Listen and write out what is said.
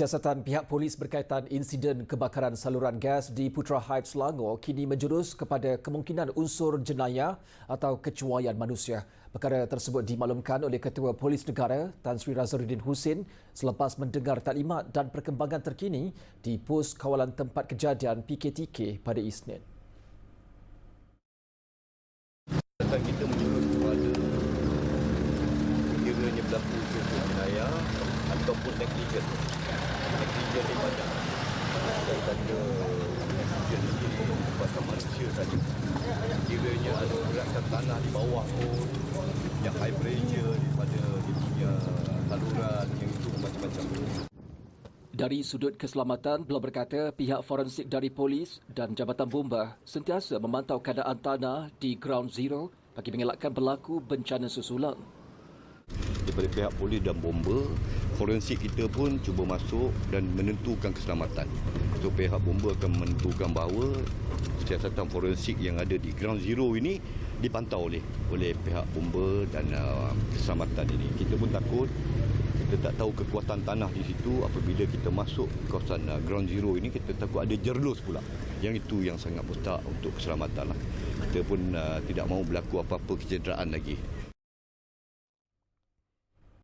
Siasatan pihak polis berkaitan insiden kebakaran saluran gas di Putra Heights, Selangor kini menjurus kepada kemungkinan unsur jenayah atau kecuaian manusia. Perkara tersebut dimaklumkan oleh Ketua Polis Negara Tan Sri Razaruddin Husin selepas mendengar taklimat dan perkembangan terkini di pos kawalan tempat kejadian PKTK pada Isnin. Kita menjurus kepada berlaku unsur jenayah ataupun. Dari sudut keselamatan, beliau berkata pihak forensik dari polis dan Jabatan Bomba sentiasa memantau keadaan tanah di Ground Zero bagi mengelakkan berlaku bencana susulan. Daripada pihak polis dan bomba forensik kita pun cuba masuk dan menentukan keselamatan. So pihak bomba akan menentukan bahawa siasatan forensik yang ada di ground zero ini dipantau oleh oleh pihak bomba dan uh, keselamatan ini. Kita pun takut kita tak tahu kekuatan tanah di situ. Apabila kita masuk kawasan uh, ground zero ini kita takut ada jerlus pula. Yang itu yang sangat mustak untuk keselamatan lah. kita pun uh, tidak mahu berlaku apa-apa kecederaan lagi